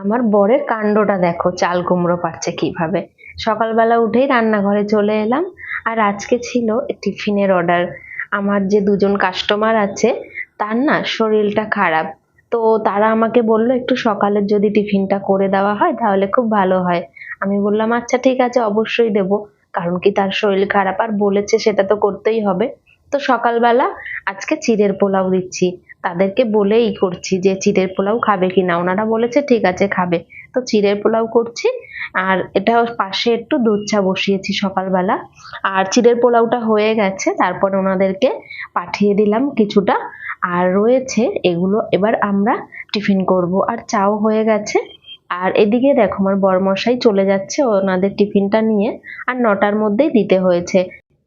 আমার বরের কাণ্ডটা দেখো, চাল কুমড়ো পাচ্ছে কীভাবে। সকালবেলা উঠেই রান্নাঘরে চলে এলাম, আর আজকে ছিল টিফিনের অর্ডার আমার যে দুজন কাস্টমার আছে, তার না শরীরটা খারাপ। তো তারা আমাকে বলল, একটু সকালের যদি টিফিনটা করে দেওয়া হয়, তাহলে খুব ভালো হয়। আমি বললাম আচ্ছা ঠিক আছে, অবশ্যই দেবো। কারণ কি তার শরীর খারাপ, আর বলেছে সেটা তো করতেই হবে। তো সকালবেলা আজকে চিড়ের পোলাও দিচ্ছি। তাদেরকে বলেই করছি যে চিড়ের পোলাও খাবে কিনা। ওনারা বলেছে, ঠিক আছে, খাবে। তো চিড়ের পোলাও করছি, আর এটা পাশে একটু দুধ চা বসিয়েছি সকালবেলা। আর চিড়ের পোলাওটা হয়ে গেছে, তারপর ওনাদেরকে পাঠিয়ে দিলাম কিছুটা। আর রয়েছে, এগুলো এবার আমরা টিফিন করব। আর চাও হয়ে গেছে। আর এদিকে দেখো, আমার বরমশাই চলে যাচ্ছে ওনাদের টিফিনটা নিয়ে। আর নটার মধ্যেই দিতে হয়েছে।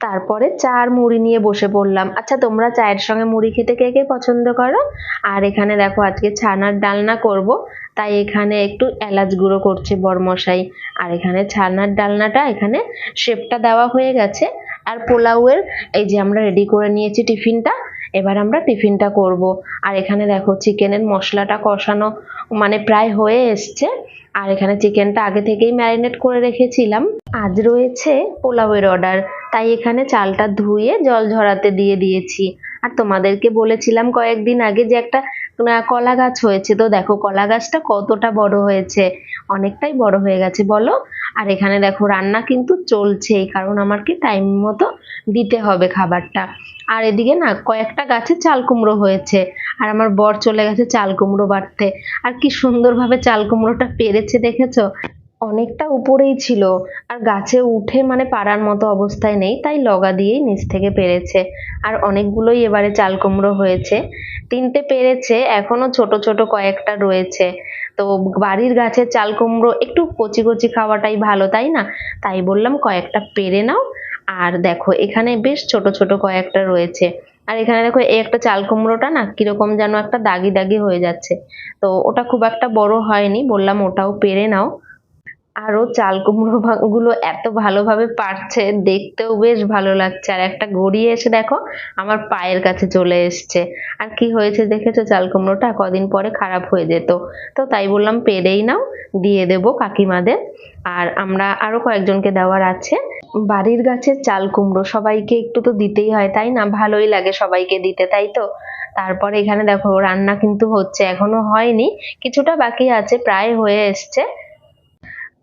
তারপরে চা আর মুড়ি নিয়ে বসে পড়লাম। আচ্ছা তোমরা চায়ের সঙ্গে মুড়ি খেতে কে কে পছন্দ করো? আর এখানে দেখো, আজকে ছানার ডালনা করব। তাই এখানে একটু এলাচ গুঁড়ো করছে বরমশাই। আর এখানে ছানার ডালনাটা, এখানে শেপটা দেওয়া হয়ে গেছে। আর পোলাওয়ের এই যে আমরা রেডি করে নিয়েছি টিফিনটা, এবার আমরা টিফিনটা করব। আর এখানে দেখো, চিকেনের মশলাটা কষানো মানে প্রায় হয়ে এসছে। আর এখানে চিকেনটা আগে থেকেই ম্যারিনেট করে রেখেছিলাম। আজ রয়েছে পোলাওয়ের অর্ডার তাই এখানে চালটা ধুয়ে জল ঝরাতে দিয়ে দিয়েছি। আর তোমাদেরকে বলেছিলাম কয়েকদিন আগে যে একটা কলা গাছ হয়েছে। তো দেখো, কলা গাছটা কতটা বড় হয়েছে। অনেকটাই বড় হয়ে গেছে, বলো। আর এখানে দেখো, রান্না কিন্তু চলছেই, কারণ আমার কি টাইম মতো দিতে হবে খাবারটা। আর এদিকে না, কয়েকটা গাছে চাল কুমড়ো হয়েছে। আর আমার বর চলে গেছে চাল কুমড়ো বাড়তে। আর কি সুন্দরভাবে চাল কুমড়োটা পেরেছে, দেখেছ? অনেকটা উপরেই ছিল। আর গাছে উঠে মানে পাড়ার মতো অবস্থায় নেই, তাই লগা দিয়েই নিচ থেকে পেরেছে। আর অনেকগুলোই এবারে চাল কুমড়ো হয়েছে। তিনটে পেরেছে, এখনও ছোট ছোট কয়েকটা রয়েছে। তো বাড়ির গাছের চাল কুমড়ো একটু কচি কচি খাওয়াটাই ভালো, তাই না? তাই বললাম কয়েকটা পেরে নাও। আর দেখো, এখানে বেশ ছোট ছোট কয়েকটা রয়েছে। আর এখানে দেখো, এই একটা চাল কুমড়োটা না কীরকম যেন একটা দাগি দাগি হয়ে যাচ্ছে। তো ওটা খুব একটা বড় হয়নি, বললাম ওটাও পেরে নাও। আরও চাল কুমড়ো গুলো এত ভালোভাবে পারছে, দেখতেও বেশ ভালো লাগছে। আর একটা গড়িয়ে এসে দেখো, আমার পায়ের কাছে চলে এসছে। আর কি হয়েছে দেখেছ? চাল কুমড়োটা কদিন পরে খারাপ হয়ে যেত। তো তাই বললাম, পেরেই নাও, দিয়ে দেব কাকিমাদের। আর আমরা আরও কয়েকজনকে দেওয়ার আছে। বাড়ির গাছের চাল কুমড়ো সবাইকে একটু তো দিতেই হয়, তাই না? ভালোই লাগে সবাইকে দিতে, তাই তো? তারপরে এখানে দেখো, রান্না কিন্তু হচ্ছে, এখনও হয়নি। কিছুটা বাকি আছে, প্রায় হয়ে এসছে।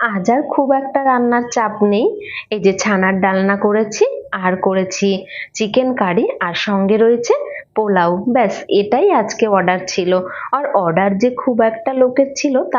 আজ আর খুব একটা রান্নার চাপ নেই। এই যে ছানার ডালনা করেছি, আর করেছি চিকেন কারি আর সঙ্গে রয়েছে পোলাও। ব্যাস, এটাই আজকে অর্ডার ছিল। আর অর্ডার যে খুব একটা লোকের ছিল, তা